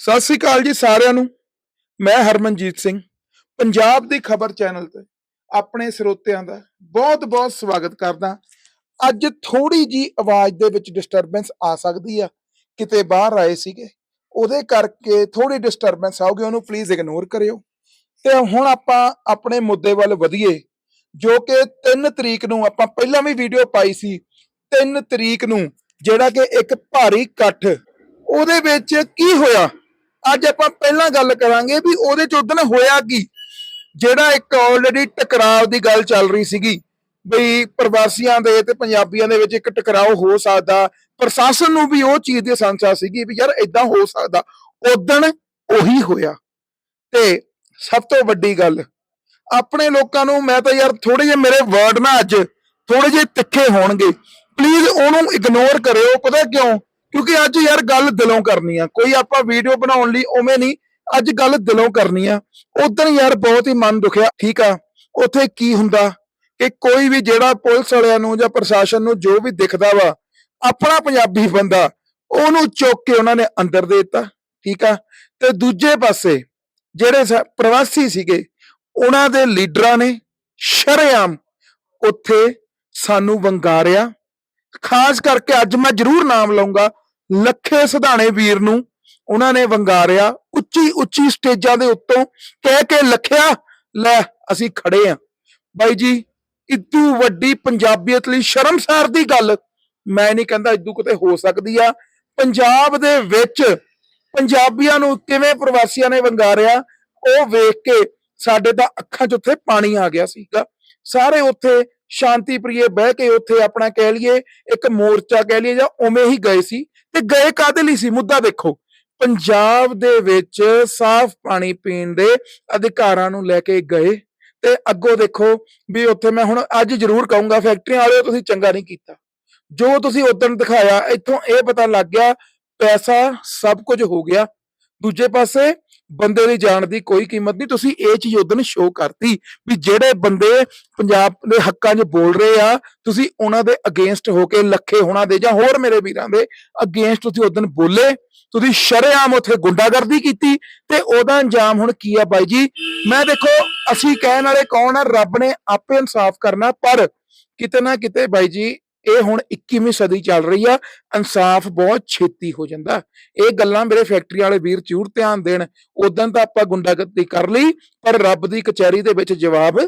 ਸਤਿ ਸ੍ਰੀ ਅਕਾਲ ਜੀ ਸਾਰਿਆਂ ਨੂੰ। ਮੈਂ ਹਰਮਨਜੀਤ ਸਿੰਘ, ਪੰਜਾਬ ਦੀ ਖਬਰ ਚੈਨਲ ਤੇ ਆਪਣੇ ਸਰੋਤਿਆਂ ਦਾ ਬਹੁਤ-ਬਹੁਤ ਸਵਾਗਤ ਕਰਦਾ ਅੱਜ ਥੋੜੀ ਜੀ ਆਵਾਜ਼ ਦੇ ਵਿੱਚ ਡਿਸਟਰਬੈਂਸ ਆ ਸਕਦੀ ਆ। ਕਿਤੇ ਬਾਹਰ ਆਏ ਸੀਗੇ, ਉਹਦੇ ਕਰਕੇ ਥੋੜੀ ਡਿਸਟਰਬੈਂਸ ਆਊਗੀ, ਉਹਨੂੰ ਪਲੀਜ਼ ਇਗਨੋਰ ਕਰਿਓ। ਤੇ ਹੁਣ ਆਪਾਂ ਆਪਣੇ ਮੁੱਦੇ ਵੱਲ ਵਧੀਏ, ਜੋ ਕਿ 3 ਤਰੀਕ ਨੂੰ ਆਪਾਂ ਪਹਿਲਾਂ ਵੀ ਵੀਡੀਓ ਪਾਈ ਸੀ 3 ਤਰੀਕ ਨੂੰ ਜਿਹੜਾ ਕਿ ਇੱਕ ਭਾਰੀ ਇਕੱਠ, ਉਹਦੇ ਵਿੱਚ ਕੀ ਹੋਇਆ? ਅੱਜ ਆਪਾਂ ਪਹਿਲਾਂ ਗੱਲ ਕਰਾਂਗੇ ਵੀ ਉਹਦੇ ਚ ਉਦੋਂ ਹੋਇਆ ਕੀ, ਜਿਹੜਾ ਇੱਕ ਆਲਰੇਡੀ ਟਕਰਾਅ ਦੀ ਗੱਲ ਚੱਲ ਰਹੀ ਸੀਗੀ, ਬਈ ਪ੍ਰਵਾਸੀਆਂ ਦੇ ਤੇ ਪੰਜਾਬੀਆਂ ਦੇ ਵਿੱਚ ਇੱਕ ਟਕਰਾਅ ਹੋ ਸਕਦਾ, ਪ੍ਰਸ਼ਾਸਨ ਨੂੰ ਵੀ ਉਹ ਚੀਜ਼ ਦੀ ਸੰਸਾ ਸੀਗੀ ਵੀ ਯਾਰ ਇਦਾਂ ਹੋ ਸਕਦਾ, ਉਦੋਂ ਉਹੀ ਹੋਇਆ। ਤੇ ਸਭ ਤੋਂ ਵੱਡੀ ਗੱਲ, ਆਪਣੇ ਲੋਕਾਂ ਨੂੰ ਮੈਂ ਤਾਂ ਯਾਰ ਥੋੜੇ ਜਿਹੇ ਮੇਰੇ ਵਰਡ ਨਾ ਅੱਜ ਥੋੜੇ ਜਿਹੇ ਤਿੱਖੇ ਹੋਣਗੇ। ਪਲੀਜ਼ ਉਹਨੂੰ ਇਗਨੋਰ ਕਰਿਓ, ਪਤਾ ਕਿਉਂ? ਕਿਉਂਕਿ ਅੱਜ ਯਾਰ ਗੱਲ ਦਿਲੋਂ ਕਰਨੀ ਆ, ਕੋਈ ਆਪਾਂ ਵੀਡੀਓ ਬਣਾਉਣ ਲਈ ਉਵੇਂ ਨਹੀਂ, ਅੱਜ ਗੱਲ ਦਿਲੋਂ ਕਰਨੀ ਆ। ਉਦੋਂ ਯਾਰ ਬਹੁਤ ਹੀ ਮਨ ਦੁਖਿਆ, ਠੀਕ ਆ? ਉੱਥੇ ਕੀ ਹੁੰਦਾ ਕਿ ਕੋਈ ਵੀ ਜਿਹੜਾ ਪੁਲਿਸ ਵਾਲਿਆਂ ਨੂੰ ਜਾਂ ਪ੍ਰਸ਼ਾਸਨ ਨੂੰ ਜੋ ਵੀ ਦਿਖਦਾ ਵਾ, ਆਪਣਾ ਪੰਜਾਬੀ ਬੰਦਾ ਉਹਨੂੰ ਚੁੱਕ ਕੇ ਉਹਨਾਂ ਨੇ ਅੰਦਰ ਦੇ ਦਿੱਤਾ, ਠੀਕ ਆ? ਤੇ ਦੂਜੇ ਪਾਸੇ ਜਿਹੜੇ ਸਾ- ਪ੍ਰਵਾਸੀ ਸੀਗੇ, ਉਹਨਾਂ ਦੇ ਲੀਡਰਾਂ ਨੇ ਸ਼ਰੇਆਮ ਉੱਥੇ ਸਾਨੂੰ ਵੰਗਾਰਿਆ। ਖਾਸ ਕਰਕੇ ਅੱਜ ਮੈਂ ਜ਼ਰੂਰ ਨਾਮ ਲਵਾਂਗਾ ਲੱਖੇ ਸਿਧਾਣੇ ਵੀਰ ਨੂੰ ਉਹਨਾਂ ਨੇ ਵੰਗਾਰਿਆ, ਉੱਚੀ ਉੱਚੀ ਸਟੇਜਾਂ ਦੇ ਉੱਤੋਂ ਕਹਿ ਕੇ ਲਖਿਆ, ਲੈ ਅਸੀਂ ਖੜੇ ਆ। ਬਾਈ ਜੀ, ਇਦੂ ਵੱਡੀ ਪੰਜਾਬੀਅਤ ਲਈ ਸ਼ਰਮਸਾਰ ਦੀ ਗੱਲ। ਮੈਂ ਨਹੀਂ ਕਹਿੰਦਾ ਇਦੂ ਕਿਤੇ ਹੋ ਸਕਦੀ ਆ। ਪੰਜਾਬ ਦੇ ਵਿੱਚ ਪੰਜਾਬੀਆਂ ਨੂੰ ਕਿਵੇਂ ਪ੍ਰਵਾਸੀਆਂ ਨੇ ਵੰਗਾਰਿਆ, ਉਹ ਵੇਖ ਕੇ ਸਾਡੇ ਤਾਂ ਅੱਖਾਂ 'ਚ ਉੱਥੇ ਪਾਣੀ ਆ ਗਿਆ ਸੀਗਾ। ਸਾਰੇ ਉੱਥੇ ਸ਼ਾਂਤੀ ਪ੍ਰੀਏ ਬਹਿ ਕੇ ਉੱਥੇ ਆਪਣਾ ਕਹਿ ਲਈਏ, ਇੱਕ ਮੋਰਚਾ ਕਹਿ ਲਈਏ ਜਾਂ ਉਵੇਂ ਹੀ ਗਏ ਸੀ। ਤੇ ਗਏ ਕਾਦੇ ਲਈ ਸੀ? ਮੁੱਦਾ ਦੇਖੋ ਪੰਜਾਬ ਦੇ ਵਿੱਚ ਸਾਫ਼ ਪਾਣੀ ਪੀਣ ਦੇ ਅਧਿਕਾਰਾਂ ਨੂੰ ਲੈ ਕੇ ਗਏ ਤੇ ਅੱਗੋਂ ਦੇਖੋ ਵੀ ਉੱਥੇ ਮੈਂ ਹੁਣ ਅੱਜ ਜ਼ਰੂਰ ਕਹੂੰਗਾ, ਫੈਕਟਰੀਆਂ ਵਾਲਿਓ ਤੁਸੀਂ ਚੰਗਾ ਨਹੀਂ ਕੀਤਾ। ਜੋ ਤੁਸੀਂ ਉਦੋਂ ਦਿਖਾਇਆ, ਇੱਥੋਂ ਇਹ ਪਤਾ ਲੱਗ ਗਿਆ, ਪੈਸਾ ਸਭ ਕੁਝ ਹੋ ਗਿਆ। ਦੂਜੇ ਪਾਸੇ ਬੰਦੇ ਦੀ ਜਾਨ ਦੀ ਕੋਈ ਕੀਮਤ ਨਹੀਂ। ਤੁਸੀਂ ਇਹ ਚੀਜ਼ ਉਦੋਂ ਸ਼ੋਅ ਕਰਤੀ ਵੀ ਜਿਹੜੇ ਬੰਦੇ ਪੰਜਾਬ ਦੇ ਹੱਕਾਂ 'ਚ ਬੋਲ ਰਹੇ ਆ, ਤੁਸੀਂ ਉਹਨਾਂ ਦੇ ਅਗੇਂਸਟ ਹੋ ਕੇ ਲੱਖੇ ਹੋਣਾ ਦੇ ਜਾਂ ਹੋਰ ਮੇਰੇ ਵੀਰਾਂ ਦੇ ਅਗੇਂਸਟ ਤੁਸੀਂ ਉਦੋਂ ਬੋਲੇ। ਤੁਸੀਂ ਸ਼ਰੇਆਮ ਉੱਥੇ ਗੁੰਡਾਗਰਦੀ ਕੀਤੀ ਤੇ ਉਹਦਾ ਅੰਜਾਮ ਹੁਣ ਕੀ ਆ ਬਾਈ ਜੀ? ਮੈਂ ਦੇਖੋ, ਅਸੀਂ ਕਹਿਣ ਵਾਲੇ ਕੌਣ ਆ? ਰੱਬ ਨੇ ਆਪੇ ਇਨਸਾਫ ਕਰਨਾ ਪਰ ਕਿਤੇ ਨਾ ਕਿਤੇ ਬਾਈ ਜੀ ਇਹ ਹੁਣ 21ਵੀਂ ਸਦੀ ਚੱਲ ਰਹੀ ਆ, ਇਨਸਾਫ ਬਹੁਤ ਛੇਤੀ ਹੋ ਜਾਂਦਾ। ਇਹ ਗੱਲਾਂ ਮੇਰੇ ਫੈਕਟਰੀ ਵਾਲੇ ਵੀਰ ਜ਼ਰੂਰ ਧਿਆਨ ਦੇਣ। ਉਦੋਂ ਤਾਂ ਆਪਾਂ ਗੁੰਡਾਗਰਦੀ ਕਰ ਲਈ, ਪਰ ਰੱਬ ਦੀ ਕਚਹਿਰੀ ਦੇ ਵਿੱਚ ਜਵਾਬ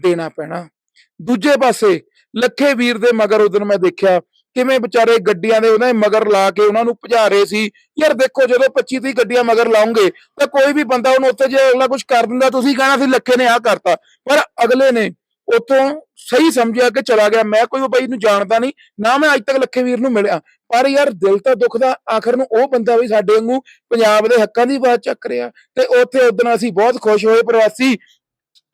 ਦੇਣਾ ਪੈਣਾ। ਦੂਜੇ ਪਾਸੇ, ਲੱਖੇ ਵੀਰ ਦੇ ਮਗਰ ਉਦੋਂ ਮੈਂ ਦੇਖਿਆ, ਕਿਵੇਂ ਵਿਚਾਰੇ ਗੱਡੀਆਂ ਦੇ ਉਹਨਾਂ ਮਗਰ ਲਾ ਕੇ ਉਹਨਾਂ ਨੂੰ ਭਜਾ ਰਹੇ ਸੀ। ਯਾਰ ਦੇਖੋ, ਜਦੋਂ 25 30 ਗੱਡੀਆਂ ਮਗਰ ਲਾਉਂਗੇ, ਤਾਂ ਕੋਈ ਵੀ ਬੰਦਾ ਉਹਨੂੰ ਉੱਥੇ ਜੇ ਅਗਲਾ ਕੁਝ ਕਰ ਦਿੰਦਾ, ਤੁਸੀਂ ਕਹਿਣਾ ਸੀ ਲੱਖੇ ਨੇ ਆਹ ਕਰਤਾ। ਪਰ ਅਗਲੇ ਨੇ ਉਤੋਂ ਸਹੀ ਸਮਝਿਆ ਕਿ ਚਲਾ ਗਿਆ। ਮੈਂ ਕੋਈ ਬਾਈ ਨੂੰ ਜਾਣਦਾ ਨਹੀਂ, ਨਾ ਮੈਂ ਅੱਜ ਤੱਕ ਲੱਖੇ ਵੀਰ ਨੂੰ ਮਿਲਿਆ। ਪਰ ਯਾਰ ਦਿਲ ਤਾਂ ਦੁਖਦਾ ਆਖਰ ਨੂੰ ਉਹ ਬੰਦਾ ਵੀ ਸਾਡੇ ਵਾਂਗੂ ਪੰਜਾਬ ਦੇ ਹੱਕਾਂ ਦੀ ਆਵਾਜ਼ ਚੱਕ ਰਿਹਾ। ਤੇ ਉੱਥੇ ਉਦੋਂ ਅਸੀਂ ਬਹੁਤ ਖੁਸ਼ ਹੋਏ ਪ੍ਰਵਾਸੀ,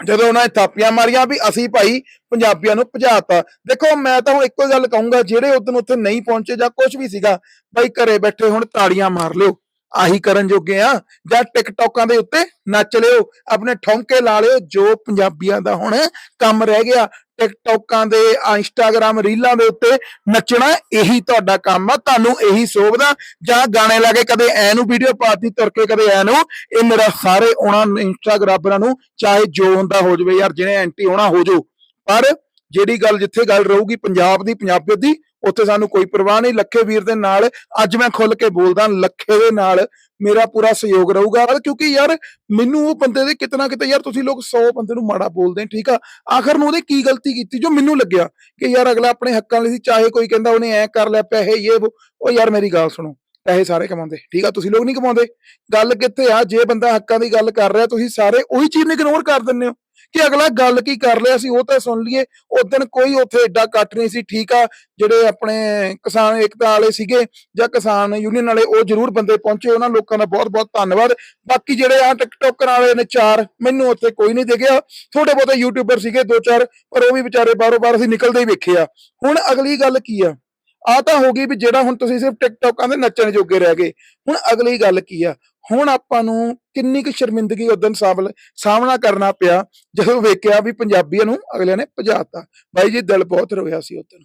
ਜਦੋਂ ਉਹਨਾਂ ਨੇ ਥਾਪੀਆਂ ਮਾਰੀਆਂ ਵੀ ਅਸੀਂ ਭਾਈ ਪੰਜਾਬੀਆਂ ਨੂੰ ਭਜਾਤਾ। ਦੇਖੋ, ਮੈਂ ਤਾਂ ਹੁਣ ਇੱਕੋ ਗੱਲ ਕਹੂੰਗਾ, ਜਿਹੜੇ ਉਦੋਂ ਉੱਥੇ ਨਹੀਂ ਪਹੁੰਚੇ ਜਾਂ ਕੁਝ ਵੀ ਸੀਗਾ ਭਾਈ ਘਰੇ ਬੈਠੇ ਹੁਣ ਤਾੜੀਆਂ ਮਾਰ ਲਿਓ। ਆਹੀ ਕਰਨ ਜੋਗੇ ਆ, ਜਾਂ ਟਿਕਟੌਕਾਂ ਦੇ ਉੱਤੇ ਨੱਚ ਲਿਓ, ਆਪਣੇ ਠੌਂਕੇ ਲਾ ਲਿਓ, ਜੋ ਪੰਜਾਬੀਆਂ ਦਾ ਹੁਣ ਕੰਮ ਰਹਿ ਗਿਆ, ਟਿਕਟੌਕਾਂ ਦੇ ਇੰਸਟਾਗ੍ਰam ਰੀਲਾਂ ਦੇ ਉੱਤੇ ਨੱਚਣਾ, ਇਹੀ ਤੁਹਾਡਾ ਕੰਮ ਆ, ਤੁਹਾਨੂੰ ਇਹੀ ਸੋਭਦਾ, ਜਾਂ ਗਾਣੇ ਲਾ ਕੇ ਕਦੇ ਐ ਨੂੰ ਵੀਡੀਓ ਪਾਤੀ ਤੁਰ ਕੇ ਕਦੇ ਐ ਨੂੰ, ਇਹ ਮੇਰਾ ਸਾਰੇ ਉਹਨਾਂ ਇੰਸਟਾਗ੍ਰਾਮਰਾਂ ਨੂੰ, ਚਾਹੇ ਜੋ ਹੁੰਦਾ ਹੋ ਜਵੇ ਯਾਰ, ਜਿਹਨੇ ਐਂਟੀ ਹੋਣਾ ਹੋ ਜੋ ਪਰ ਜਿਹੜੀ ਗੱਲ ਜਿੱਥੇ ਗੱਲ ਰਹੂਗੀ, ਪੰਜਾਬ ਦੀ, ਪੰਜਾਬੀਅਤ ਦੀ ਉੱਥੇ ਸਾਨੂੰ ਕੋਈ ਪਰਵਾਹ ਨਹੀਂ। ਲੱਖੇ ਵੀਰ ਦੇ ਨਾਲ ਅੱਜ ਮੈਂ ਖੁੱਲ ਕੇ ਬੋਲਦਾ, ਲੱਖੇ ਦੇ ਨਾਲ ਮੇਰਾ ਪੂਰਾ ਸਹਿਯੋਗ ਰਹੂਗਾ। ਕਿਉਂਕਿ ਯਾਰ ਮੈਨੂੰ ਉਹ ਬੰਦੇ ਦੇ ਕਿਤਨਾ ਕਿਤੇ ਯਾਰ ਤੁਸੀਂ ਲੋਕ 100 ਬੰਦੇ ਨੂੰ ਮਾੜਾ ਬੋਲਦੇ ਠੀਕ ਆ? ਆਖਰ ਨੂੰ ਉਹਨੇ ਕੀ ਗਲਤੀ ਕੀਤੀ ਜੋ ਮੈਨੂੰ ਲੱਗਿਆ ਕਿ ਯਾਰ ਅਗਲਾ ਆਪਣੇ ਹੱਕਾਂ ਲਈ ਸੀ, ਚਾਹੇ ਕੋਈ ਕਹਿੰਦਾ ਉਹਨੇ ਐ ਕਰ ਲਿਆ, ਪੈਸੇ ਇਹ ਉਹ ਯਾਰ ਮੇਰੀ ਗੱਲ ਸੁਣੋ, ਪੈਸੇ ਸਾਰੇ ਕਮਾਉਂਦੇ, ਠੀਕ ਆ? ਤੁਸੀਂ ਲੋਕ ਨਹੀਂ ਕਮਾਉਂਦੇ। ਗੱਲ ਕਿੱਥੇ ਆ? ਜੇ ਬੰਦਾ ਹੱਕਾਂ ਦੀ ਗੱਲ ਕਰ ਰਿਹਾ, ਤੁਸੀਂ ਸਾਰੇ ਉਹੀ ਚੀਜ਼ ਨੂੰ ਇਗਨੋਰ ਕਰ ਦਿੰਦੇ ਹੋ। ਕਿ ਅਗਲਾ ਗੱਲ ਕੀ ਕਰ ਲਿਆ ਸੀ ਉਹ ਤਾਂ ਸੁਣ ਲਈਏ। ਉਦੋਂ ਕੋਈ ਉੱਥੇ ਐਡਾ ਇਕੱਠ ਨਹੀਂ ਸੀ, ਠੀਕ ਆ। ਜਿਹੜੇ ਆਪਣੇ ਕਿਸਾਨ ਏਕਤਾ ਵਾਲੇ ਸੀਗੇ ਜਾਂ ਕਿਸਾਨ ਯੂਨੀਅਨ ਵਾਲੇ, ਉਹ ਜ਼ਰੂਰ ਬੰਦੇ ਪਹੁੰਚੇ। ਉਹਨਾਂ ਲੋਕਾਂ ਦਾ ਬਹੁਤ ਬਹੁਤ ਧੰਨਵਾਦ। ਬਾਕੀ ਜਿਹੜੇ ਆ ਟਿਕਟੋਕਰ ਵਾਲੇ ਨੇ ਚਾਰ, ਮੈਨੂੰ ਉੱਥੇ ਕੋਈ ਨਹੀਂ ਦਿਖਿਆ। ਥੋੜੇ ਬਹੁਤੇ ਯੂਟਿਊਬਰ ਸੀਗੇ ਦੋ ਚਾਰ, ਪਰ ਉਹ ਵੀ ਵਿਚਾਰੇ ਬਾਰੋ ਬਾਰ ਅਸੀਂ ਨਿਕਲਦੇ ਹੀ ਵੇਖੇ ਆ। ਹੁਣ ਅਗਲੀ ਗੱਲ ਕੀ ਆ? ਆ ਤਾਂ ਹੋ ਗਈ ਵੀ ਜਿਹੜਾ ਹੁਣ ਤੁਸੀਂ ਸਿਰਫ ਟਿਕਟੋਕਾਂ ਦੇ ਨੱਚਣ ਜੋਗੇ ਰਹਿ ਗਏ। ਹੁਣ ਅਗਲੀ ਗੱਲ ਕੀ ਆ? ਹੁਣ ਆਪਾਂ ਨੂੰ ਕਿੰਨੀ ਕੁ ਸ਼ਰਮਿੰਦਗੀ ਉਦੋਂ ਸਾਹਮਣੇ ਸਾਹਮਣਾ ਕਰਨਾ ਪਿਆ, ਜਦੋਂ ਵੇਖਿਆ ਵੀ ਪੰਜਾਬੀਆਂ ਨੂੰ ਅਗਲਿਆਂ ਨੇ ਭਜਾਤਾ। ਬਾਈ ਜੀ, ਦਿਲ ਬਹੁਤ ਰੋਇਆ ਸੀ ਉਦੋਂ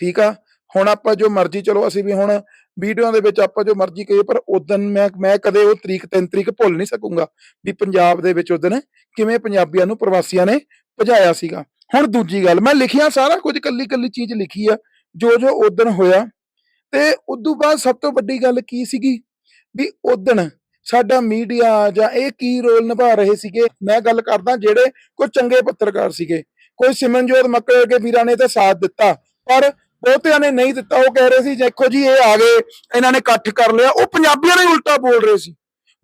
ਠੀਕ ਆ? ਹੁਣ ਆਪਾਂ ਜੋ ਮਰਜ਼ੀ, ਚਲੋ ਅਸੀਂ ਵੀ ਹੁਣ ਵੀਡੀਓ ਦੇ ਵਿੱਚ ਆਪਾਂ ਜੋ ਮਰਜ਼ੀ ਕਹੀਏ, ਪਰ ਉਦੋਂ ਮੈਂ ਮੈਂ ਕਦੇ ਉਹ ਤਰੀਕ, ਤਿੰਨ ਤਰੀਕ ਭੁੱਲ ਨਹੀਂ ਸਕੂੰਗਾ ਵੀ ਪੰਜਾਬ ਦੇ ਵਿੱਚ ਉਦੋਂ ਕਿਵੇਂ ਪੰਜਾਬੀਆਂ ਨੂੰ ਪ੍ਰਵਾਸੀਆਂ ਨੇ ਭਜਾਇਆ ਸੀਗਾ। ਹੁਣ ਦੂਜੀ ਗੱਲ, ਮੈਂ ਲਿਖਿਆ ਸਾਰਾ ਕੁਝ ਕੱਲੀ ਕੱਲੀ ਚੀਜ਼ ਲਿਖੀ ਆ। ਜੋ ਜੋ ਉਦੋਂ ਹੋਇਆ। ਤੇ ਉਦੋਂ ਬਾਅਦ ਸਭ ਤੋਂ ਵੱਡੀ ਗੱਲ ਕੀ ਸੀਗੀ? ਵੀ ਉਦੋਂ ਸਾਡਾ ਮੀਡੀਆ ਜਾਂ ਇਹ ਕੀ ਰੋਲ ਨਿਭਾ ਰਹੇ ਸੀਗੇ? ਮੈਂ ਗੱਲ ਕਰਦਾ ਜਿਹੜੇ ਕੋਈ ਚੰਗੇ ਪੱਤਰਕਾਰ ਸੀਗੇ। ਕੋਈ ਸਿਮਨਜੋਤ ਮੱਕੜ ਵਰਗੇ ਵੀਰਾਂ ਨੇ ਤਾਂ ਸਾਥ ਦਿੱਤਾ, ਪਰ ਬਹੁਤਿਆਂ ਨੇ ਨਹੀਂ ਦਿੱਤਾ। ਉਹ ਕਹਿ ਰਹੇ ਸੀ, ਦੇਖੋ ਜੀ, ਇਹ ਆ ਗਏ, ਇਹਨਾਂ ਨੇ ਇਕੱਠ ਕਰ ਲਿਆ। ਉਹ ਪੰਜਾਬੀਆਂ ਨੇ ਉਲਟਾ ਬੋਲ ਰਹੇ ਸੀ।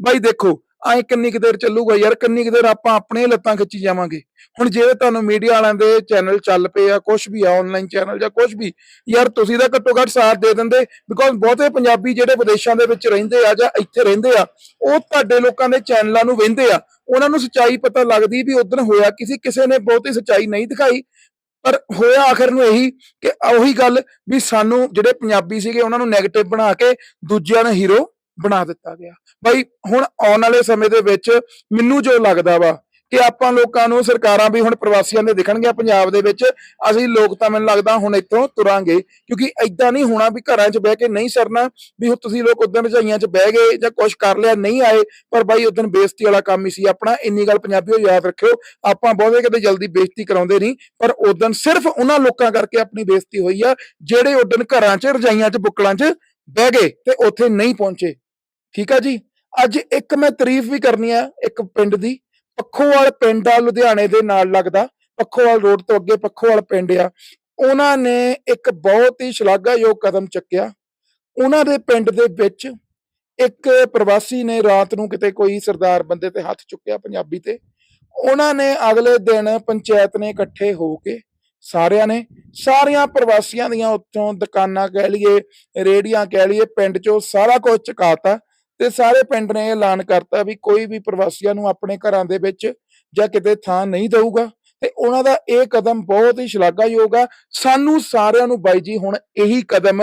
ਬਾਈ ਦੇਖੋ ਐ ਕਿੰਨੀ ਕੁ ਦੇਰ ਚੱਲੂਗਾ ਯਾਰ, ਕਿੰਨੀ ਕੁ ਦੇਰ ਆਪਾਂ ਆਪਣੇ ਲੱਤਾਂ ਖਿੱਚੀ ਜਾਵਾਂਗੇ। ਹੁਣ ਜੇ ਤੁਹਾਨੂੰ ਮੀਡੀਆ ਵਾਲਿਆਂ ਦੇ ਚੈਨਲ ਚੱਲ ਪਏ ਆ ਕੁਝ ਵੀ ਆ ਆਨਲਾਈਨ ਚੈਨਲ ਜਾਂ ਕੁਝ ਵੀ, ਯਾਰ ਤੁਸੀਂ ਤਾਂ ਘੱਟੋ ਘੱਟ ਸਾਥ ਦੇ ਦਿੰਦੇ ਬਿਕੋਜ਼ ਬਹੁਤੇ ਪੰਜਾਬੀ ਜਿਹੜੇ ਵਿਦੇਸ਼ਾਂ ਦੇ ਵਿੱਚ ਰਹਿੰਦੇ ਆ ਜਾਂ ਇੱਥੇ ਰਹਿੰਦੇ ਆ, ਉਹ ਤੁਹਾਡੇ ਲੋਕਾਂ ਦੇ ਚੈਨਲਾਂ ਨੂੰ ਵੇਖਦੇ ਆ। ਉਹਨਾਂ ਨੂੰ ਸੱਚਾਈ ਪਤਾ ਲੱਗਦੀ ਵੀ ਉਦੋਂ ਹੋਇਆ ਕਿਸੇ ਕਿਸੇ ਨੇ ਬਹੁਤੀ ਸਚਾਈ ਨਹੀਂ ਦਿਖਾਈ। ਪਰ ਹੋਇਆ ਆਖਰ ਨੂੰ ਇਹੀ ਕਿ ਉਹੀ ਗੱਲ ਵੀ ਸਾਨੂੰ ਜਿਹੜੇ ਪੰਜਾਬੀ ਸੀਗੇ, ਉਹਨਾਂ ਨੂੰ 네ਗੇਟਿਵ ਬਣਾ ਕੇ ਦੂਜਿਆਂ ਨੂੰ ਹੀਰੋ ਬਣਾ ਦਿੱਤਾ ਗਿਆ। ਬਾਈ, ਹੁਣ ਆਉਣ ਵਾਲੇ ਸਮੇਂ ਦੇ ਵਿੱਚ ਮੈਨੂੰ ਜੋ ਲੱਗਦਾ ਵਾ ਕਿ ਆਪਾਂ ਲੋਕਾਂ ਨੂੰ ਸਰਕਾਰਾਂ ਵੀ ਹੁਣ ਪ੍ਰਵਾਸੀਆਂ ਦੇ ਦਿਖਣਗੀਆਂ ਪੰਜਾਬ ਦੇ ਵਿੱਚ, ਅਸੀਂ ਲੋਕ ਤਾਂ ਮੈਨੂੰ ਲੱਗਦਾ ਹੁਣ ਇੱਥੋਂ ਤੁਰਾਂਗੇ, ਕਿਉਂਕਿ ਐਦਾਂ ਨਹੀਂ ਹੋਣਾ ਵੀ ਘਰਾਂ 'ਚ ਬਹਿ ਕੇ ਨਹੀਂ ਸਰਨਾ, ਵੀ ਹੁਣ ਤੁਸੀਂ ਲੋਕ ਉਦੋਂ ਰਜਾਈਆਂ 'ਚ ਬਹਿ ਗਏ ਜਾਂ ਕੁਝ ਕਰ ਲਿਆ ਨਹੀਂ ਆਏ, ਪਰ ਬਾਈ ਉਦੋਂ ਬੇਇੱਜ਼ਤੀ ਵਾਲਾ ਕੰਮ ਹੀ ਸੀ। ਆਪਣਾ ਇੰਨੀ ਗੱਲ ਪੰਜਾਬੀਓ ਯਾਦ ਰੱਖਿਓ, ਆਪਾਂ ਬਹੁਤੇ ਕਿਤੇ ਜਲਦੀ ਬੇਇੱਜ਼ਤੀ ਕਰਾਉਂਦੇ ਨਹੀਂ, ਪਰ ਉਦੋਂ ਸਿਰਫ ਉਹਨਾਂ ਲੋਕਾਂ ਕਰਕੇ ਆਪਣੀ ਬੇਇੱਜ਼ਤੀ ਹੋਈ ਆ, ਜਿਹੜੇ ਉਦੋਂ ਘਰਾਂ 'ਚ, ਰਜਾਈਆਂ 'ਚ, ਬੁੱਕਲਾਂ 'ਚ ਬਹਿ ਗਏ ਤੇ ਉੱਥੇ ਨਹੀਂ ਪਹੁੰਚੇ। ਠੀਕ ਆ ਜੀ? ਅੱਜ ਇੱਕ ਮੈਂ ਤਾਰੀਫ ਵੀ ਕਰਨੀ ਆ ਇੱਕ ਪਿੰਡ ਦੀ। ਪੱਖੋਵਾਲ ਪਿੰਡ ਆ, ਲੁਧਿਆਣੇ ਦੇ ਨਾਲ ਲੱਗਦਾ। ਪੱਖੋਵਾਲ ਰੋਡ ਤੋਂ ਅੱਗੇ ਪੱਖੋਵਾਲ ਪਿੰਡ ਆ। ਉਹਨਾਂ ਨੇ ਇੱਕ ਬਹੁਤ ਹੀ ਸ਼ਲਾਘਾਯੋਗ ਕਦਮ ਚੱਕਿਆ। ਉਹਨਾਂ ਦੇ ਪਿੰਡ ਦੇ ਵਿੱਚ ਇੱਕ ਪ੍ਰਵਾਸੀ ਨੇ ਰਾਤ ਨੂੰ ਕਿਤੇ ਕੋਈ ਸਰਦਾਰ ਬੰਦੇ ਤੇ ਹੱਥ ਚੁੱਕਿਆ ਪੰਜਾਬੀ ਤੇ। ਉਹਨਾਂ ਨੇ ਅਗਲੇ ਦਿਨ ਪੰਚਾਇਤ ਨੇ ਇਕੱਠੇ ਹੋ ਕੇ ਸਾਰਿਆਂ ਨੇ, ਸਾਰੀਆਂ ਪ੍ਰਵਾਸੀਆਂ ਦੀਆਂ ਉੱਥੋਂ ਦੁਕਾਨਾਂ ਕਹਿ ਲਈਏ ਰੇੜੀਆਂ ਕਹਿ ਲਈਏ, ਪਿੰਡ ਚੋਂ ਸਾਰਾ ਕੁਝ ਚੁਕਾਤਾ ਤੇ ਸਾਰੇ ਪਿੰਡ ਨੇ ਐਲਾਨ ਕਰਤਾ ਵੀ ਕੋਈ ਵੀ ਪ੍ਰਵਾਸੀਆਂ ਨੂੰ ਆਪਣੇ ਘਰਾਂ ਦੇ ਵਿੱਚ ਜਾਂ ਕਿਤੇ ਥਾਂ ਨਹੀਂ ਦਊਗਾ। ਤੇ ਉਹਨਾਂ ਦਾ ਇਹ ਕਦਮ ਬਹੁਤ ਹੀ ਸ਼ਲਾਘਾਯੋਗ ਆ। ਸਾਨੂੰ ਸਾਰਿਆਂ ਨੂੰ ਬਾਈ ਜੀ ਹੁਣ ਇਹੀ ਕਦਮ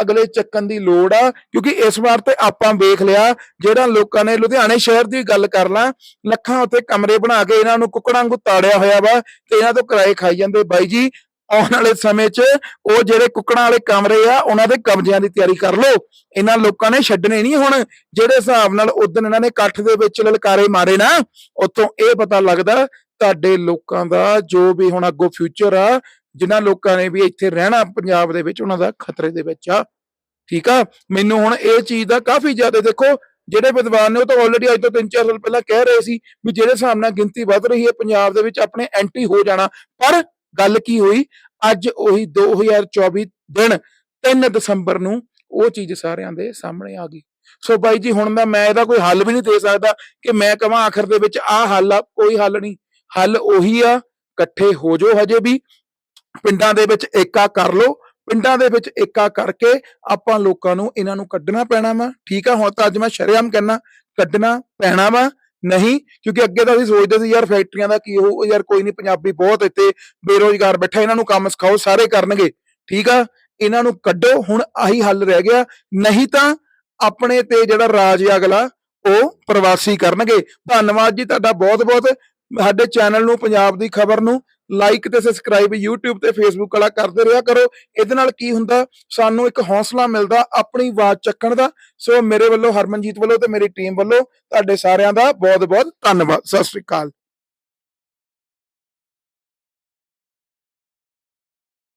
ਅਗਲੇ ਚੱਕਣ ਦੀ ਲੋੜ ਆ, ਕਿਉਂਕਿ ਇਸ ਵਾਰ ਤੇ ਆਪਾਂ ਵੇਖ ਲਿਆ ਜਿਹੜਾ ਲੋਕਾਂ ਨੇ ਲੁਧਿਆਣੇ ਸ਼ਹਿਰ ਦੀ ਗੱਲ ਕਰ ਲਾਂ, ਲੱਖਾਂ ਉੱਤੇ ਕਮਰੇ ਬਣਾ ਕੇ ਇਹਨਾਂ ਨੂੰ ਕੁੱਕੜਾਂ ਵਾਂਗੂ ਤਾੜਿਆ ਹੋਇਆ ਵਾ ਤੇ ਇਹਨਾਂ ਤੋਂ ਕਿਰਾਏ ਖਾਈ ਜਾਂਦੇ ਬਾਈ ਜੀ। ਆਉਣ ਵਾਲੇ ਸਮੇਂ 'ਚ ਉਹ ਜਿਹੜੇ ਕੁੱਕੜਾਂ ਵਾਲੇ ਕਮਰੇ ਆ, ਉਹਨਾਂ ਦੇ ਕਬਜ਼ਿਆਂ ਦੀ ਤਿਆਰੀ ਕਰ ਲਓ। ਇਹਨਾਂ ਲੋਕਾਂ ਨੇ ਛੱਡਣੇ ਨਹੀਂ ਹੁਣ, ਜਿਹੜੇ ਹਿਸਾਬ ਨਾਲ ਉਦੋਂ ਇਹਨਾਂ ਨੇ ਇਕੱਠ ਦੇ ਵਿੱਚ ਲਲਕਾਰੇ ਮਾਰੇ ਨਾ, ਉੱਥੋਂ ਇਹ ਪਤਾ ਲੱਗਦਾ ਤੁਹਾਡੇ ਲੋਕਾਂ ਦਾ ਜੋ ਵੀ ਹੁਣ ਅੱਗੋਂ ਫਿਊਚਰ ਆ, ਜਿਨ੍ਹਾਂ ਲੋਕਾਂ ਨੇ ਵੀ ਇੱਥੇ ਰਹਿਣਾ ਪੰਜਾਬ ਦੇ ਵਿੱਚ, ਉਹਨਾਂ ਦਾ ਖਤਰੇ ਦੇ ਵਿੱਚ ਆ। ਠੀਕ ਆ? ਮੈਨੂੰ ਹੁਣ ਇਹ ਚੀਜ਼ ਦਾ ਕਾਫੀ ਜ਼ਿਆਦਾ ਦੇਖੋ, ਜਿਹੜੇ ਵਿਦਵਾਨ ਨੇ ਉਹ ਤਾਂ ਆਲਰੇਡੀ ਅੱਜ ਤੋਂ 3-4 ਸਾਲ ਪਹਿਲਾਂ ਕਹਿ ਰਹੇ ਸੀ ਵੀ ਜਿਹੜੇ ਹਿਸਾਬ ਨਾਲ ਗਿਣਤੀ ਵੱਧ ਰਹੀ ਹੈ, ਪੰਜਾਬ ਦੇ ਵਿੱਚ ਆਪਣੇ ਐਂਟਰੀ ਹੋ ਜਾਣਾ। ਪਰ ਗੱਲ ਕੀ ਹੋਈ? ਅੱਜ ਉਹੀ 2024 ਦਿਨ 3 ਦਸੰਬਰ ਨੂੰ ਉਹ ਚੀਜ਼ ਸਾਰਿਆਂ ਦੇ ਸਾਹਮਣੇ ਆ ਗਈ। ਸੋ ਬਾਈ ਜੀ, ਹੁਣ ਮੈਂ ਮੈਂ ਇਹਦਾ ਕੋਈ ਹੱਲ ਵੀ ਨਹੀਂ ਦੇ ਸਕਦਾ ਕਿ ਮੈਂ ਕਹਾਂ ਆਖਰ ਦੇ ਵਿੱਚ ਆਹ ਹੱਲ ਆ, ਕੋਈ ਹੱਲ ਨਹੀਂ। ਹੱਲ ਉਹੀ ਆ, ਇਕੱਠੇ ਹੋ ਜਾਓ ਹਜੇ ਵੀ। ਪਿੰਡਾਂ ਦੇ ਵਿੱਚ ਏਕਾ ਕਰ ਲਓ। ਪਿੰਡਾਂ ਦੇ ਵਿੱਚ ਏਕਾ ਕਰਕੇ ਆਪਾਂ ਲੋਕਾਂ ਨੂੰ ਇਹਨਾਂ ਨੂੰ ਕੱਢਣਾ ਪੈਣਾ ਵਾ। ਠੀਕ ਆ, ਹੁਣ ਤਾਂ ਅੱਜ ਮੈਂ ਸ਼ਰੇਆਮ ਕਹਿਣਾ ਕੱਢਣਾ ਪੈਣਾ ਵਾ। ਨਹੀਂ, ਕਿਉਂਕਿ ਅੱਗੇ ਤਾਂ ਅਸੀਂ ਸੋਚਦੇ ਸੀ, ਯਾਰ ਫੈਕਟਰੀਆਂ ਦਾ ਕੀ ਹੋਊ, ਯਾਰ ਕੋਈ ਨਹੀਂ ਪੰਜਾਬੀ ਬਹੁਤ ਇੱਥੇ ਬੇਰੋਜ਼ਗਾਰ ਬੈਠਾ, ਇਹਨਾਂ ਨੂੰ ਕੰਮ ਸਿਖਾਓ, ਸਾਰੇ ਕਰਨਗੇ। ਠੀਕ ਆ, ਇਹਨਾਂ ਨੂੰ ਕੱਢੋ, ਹੁਣ ਆਹੀ ਹੱਲ ਰਹਿ ਗਿਆ। ਨਹੀਂ ਤਾਂ ਆਪਣੇ ਤੇ ਜਿਹੜਾ ਰਾਜ ਅਗਲਾ, ਉਹ ਪ੍ਰਵਾਸੀ ਕਰਨਗੇ। ਧੰਨਵਾਦ ਜੀ ਤੁਹਾਡਾ ਬਹੁਤ ਬਹੁਤ ਸਾਡੇ ਚੈਨਲ ਨੂੰ, ਪੰਜਾਬ ਦੀ ਖਬਰ ਨੂੰ ਲਾਈਕ ਤੇ ਸਬਸਕ੍ਰਾਈਬ YouTube ਤੇ Facebook ਵਾਲਾ ਕਰਦੇ ਰਿਹਾ ਕਰੋ। ਇਹਦੇ ਨਾਲ ਕੀ ਹੁੰਦਾ, ਸਾਨੂੰ ਇੱਕ ਹੌਸਲਾ ਮਿਲਦਾ ਆਪਣੀ ਆਵਾਜ਼ ਚੱਕਣ ਦਾ। ਸੋ ਮੇਰੇ ਵੱਲੋਂ, ਹਰਮਨਜੀਤ ਵੱਲੋਂ ਤੇ ਮੇਰੀ ਟੀਮ ਵੱਲੋਂ ਤੁਹਾਡੇ ਸਾਰਿਆਂ ਦਾ ਬਹੁਤ ਬਹੁਤ ਧੰਨਵਾਦ। ਸਤਿ ਸ੍ਰੀ ਅਕਾਲ।